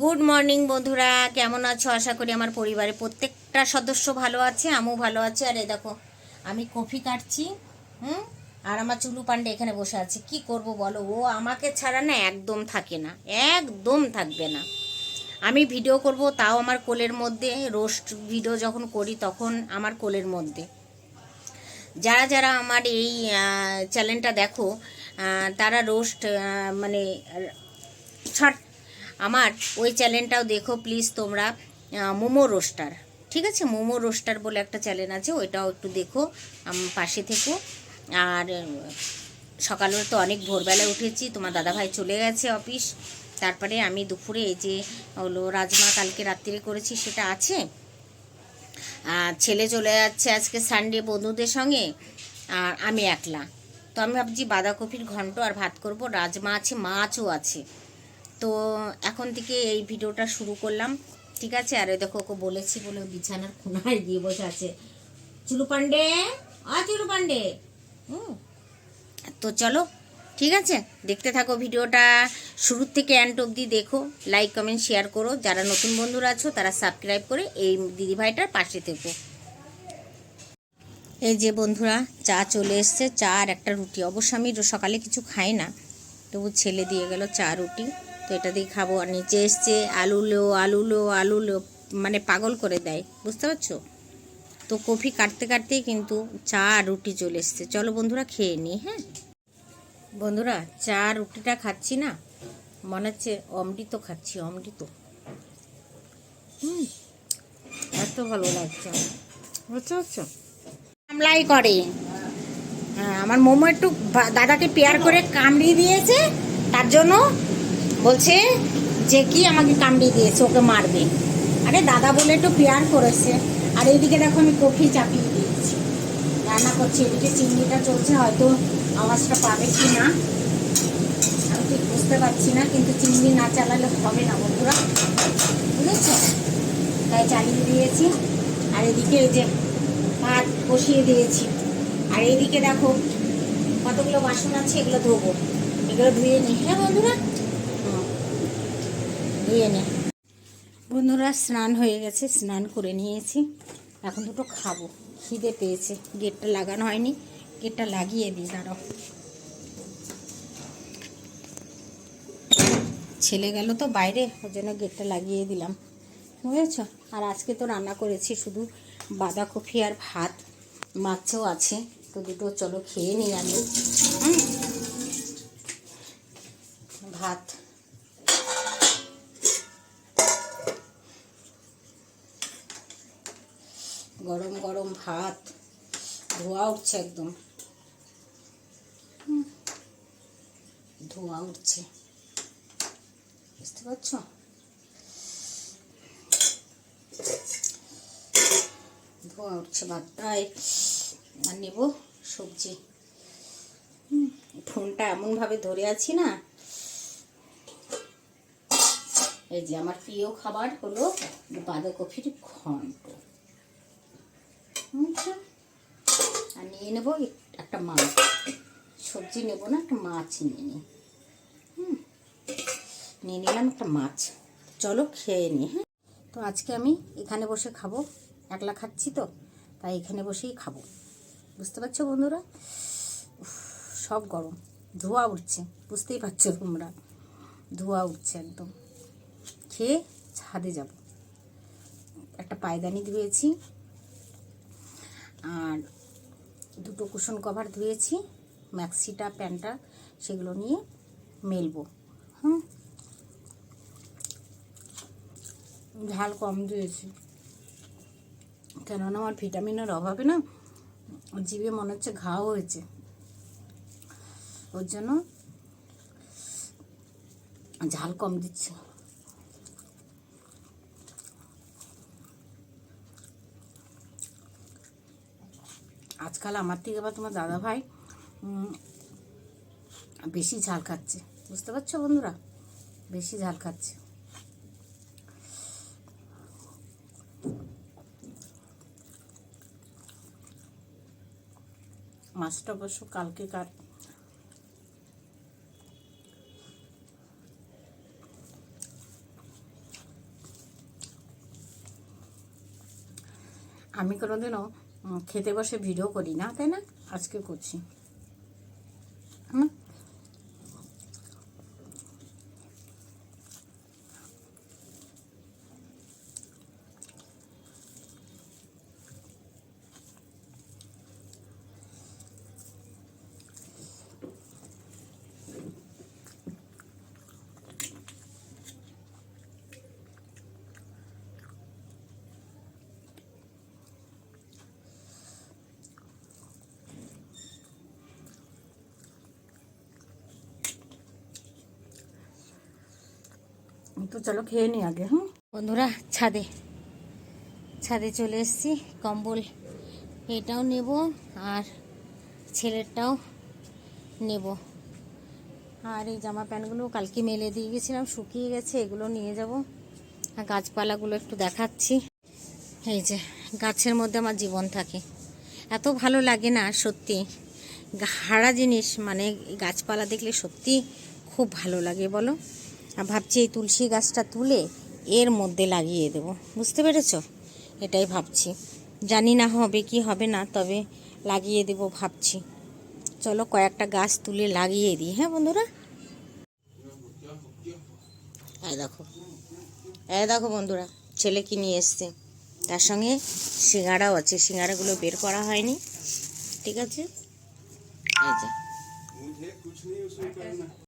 Good morning বন্ধুরা। কেমন আছো? আশা করি আমার পরিবারের প্রত্যেকটা সদস্য ভালো আছে, আমিও ভালো আছি। আর এই দেখো, আমি কফি কাটছি, হুম? আর আমার চুলু পান্ডে এখানে বসে আছে। কি করব বলো? ও আমাকে ছাড়া না একদম থাকে না, একদম থাকবে না। আমি ভিডিও করব তাও আমার কোলের মধ্যে, রোস্ট ভিডিও যখন করি তখন আমার কোলের মধ্যে। যারা যারা আমার এই চ্যানেলটা দেখো তারা রোস্ট মানে ছাড় আমার ওই চ্যানেলটাও দেখো প্লিজ তোমরা মোমো রোস্টার ঠিক আছে? মোমো রোস্টার বলে একটা চ্যানেল আছে, ওইটাও একটু দেখো পাশে থেকো। আর সকালে তো অনেক ভোরবেলায় উঠেছি, তোমার দাদাভাই চলে গেছে অফিস তারপরে আমি দুপুরে এই যে, হলো রাজমা কালকে রাত্রিরে করেছি, সেটা আছে। আর ছেলে চলে যাচ্ছে আজকে সানডে বন্ধুদের সঙ্গে, আর আমি একলা। তো আমি ভাবছি বাঁধাকপির ঘন্ট আর ভাত করব। রাজমা আছে, মাছও আছে। তো এখন থেকে এই ভিডিওটা শুরু করলাম। ঠিক আছে? আর দেখো, ওকে বলেছি বলে বিছানার কোনায় গিয়ে বসে আছে। চুলু পান্ডে আ চুলু পান্ডে তো চলো, ঠিক আছে? দেখতে থাকো ভিডিওটা। শুরুর থেকে অ্যান্ড অবধি দেখো। লাইক কমেন্ট শেয়ার করো। যারা নতুন বন্ধুরা আছো, তারা সাবস্ক্রাইব করে এই দিদিভাইটার পাশে থেকো। এই যে বন্ধুরা, চা চলে এসছে। চা আর একটা রুটি। অবশ্য আমি সকালে কিছু খাই না। তবু ছেলে দিয়ে গেল চা, রুটি। তো এটা দিয়ে খাব। আর নিচে এসছে আলু লো আলু লো আলু লো মানে পাগল করে দেয়। বুঝতে পারছ? তো কফি কাটতে কাটতেই কিন্তু চা আর রুটি চলে এসছে। চলো বন্ধুরা খেয়ে নিই হ্যাঁ? বন্ধুরা, চা রুটিটা খাচ্ছি না? মনে হচ্ছে অমৃত খাচ্ছি অমৃত হুম, এত ভালো লাগছে বুঝতে পারছ? আমলাই করে। হ্যাঁ আমার মোমো একটু দাদাকে পেয়ার করে কামড়িয়ে দিয়েছে, তার জন্য বলছে যে কি আমাকে কামড়িয়ে দিয়েছে, ওকে মারবে। আরে দাদা বলে একটু পেয়ার করেছে, আর এইদিকে দেখো আমি কফি চাপিয়ে দিয়েছি। রান্না করছি, এদিকে চিংড়িটা চলছে, হয়তো আওয়াজটা পাবে কি না, আমি ঠিক বুঝতে পারছি না, কিন্তু চিংড়ি না চালালে হবে না বন্ধুরা, বুঝেছ? তাই চালিয়ে দিয়েছি, আর এদিকে এই যে ভাত বসিয়ে দিয়েছি। আর এইদিকে দেখো কতগুলো বাসন আছে, এগুলো ধোবো। এগুলো ধুয়ে নি। হ্যাঁ বন্ধুরা? ধুয়ে নে। বন্ধুরা, স্নান হয়ে গেছে, স্নান করে নিয়েছি। এখন দুটো খাব। খিদে পেয়েছে, গেটটা লাগানো হয়নি। গেটটা লাগিয়ে দিই, দাঁড়াও। ছেলে গেল তো বাইরে ওই জন্য গেটটা লাগিয়ে দিলাম। বুঝেছ? আর আজকে তো রান্না করেছি শুধু বাঁধাকপি আর ভাত। মাছও আছে, তো দুটো চলো খেয়ে নিই আমি। ভাত। গরম গরম ভাত, ধোয়া উঠছে একদম। ধোয়া উঠছে। বুঝতে পারছ? ধোয়া উঠছে ভাতটায় আর নেব সবজি। ফোনটা এমনভাবে ধরে আছি না। এই যে আমার প্রিয় খাবার হলো বাঁধাকপির ঘন্ট। বুঝছ? আর নিয়ে নেব এক- একটা মাছ সবজি নেব না, একটা মাছ নিয়ে নিই হুম। নিয়ে নিলাম একটা মাছ। চলো খেয়ে নিই হ্যাঁ? তো আজকে আমি এখানে বসে খাব। একলা খাচ্ছি তো, তাই এখানে বসেই খাব। বুঝতে পারছ বন্ধুরা? সব গরম। ধোয়া উঠছে, বুঝতেই পারছ তোমরা। ধোয়া উঠছে একদম। খেয়ে ছাদে যাব। একটা পায়দানি ধুয়েছি আর দুটো কুশন কভার ধুয়েছি ম্যাক্সিটা প্যান্টটা সেগুলো নিয়ে মেলবো। হুম? ঝাল কম দিয়েছি কেননা আমার ভিটামিনের অভাবে না, জিভে মনে হচ্ছে ঘাও হয়েছে। ওর জন্য ঝাল কম দিচ্ছে। আজকাল আমার থেকে বা তোমার দাদা ভাই বেশি ঝাল খাচ্ছে। বুঝতে পারছ বন্ধুরা? বেশি ঝাল খাচ্ছে। মাছটা অবশ্য কালকে কার আমি কোনোদিনও খেতে বসে ভিডিও করি না তাই না? আজকে করছি। হুম? তো চলো খেয়ে নি আগে, হুম? বন্ধুরা, ছাদে। ছাদে চলে এসেছি, কম্বল এটাও নেব আর ছেলেরটাও নেব। আর এই জামা প্যান্টগুলো কালকে মেলে দিয়ে গেছিলাম, শুকিয়ে গেছে, এগুলো নিয়ে যাব। আর গাছপালাগুলো একটু দেখাচ্ছি। এই যে, গাছের মধ্যে আমার জীবন থাকে। এত ভালো লাগে না, সত্যি। হারা জিনিস মানে গাছপালা দেখলে সত্যি খুব ভালো লাগে, বলো? ভাবছি এই তুলসী গাছটা তুলে এর মধ্যে লাগিয়ে দেব। বুঝতে পেরেছ? এটাই ভাবছি। জানি না হবে কি হবে না, তবে লাগিয়ে দেব ভাবছি। চলো কয়েকটা গাছ তুলে লাগিয়ে দিই হ্যাঁ বন্ধুরা? এই দেখো। এই দেখো বন্ধুরা ছেলে কি নিয়ে এসছে। তার সঙ্গে সিঙ্গাড়াও আছে সিঙ্গাড়াগুলো বের করা হয়নি। ঠিক আছে? এই যে।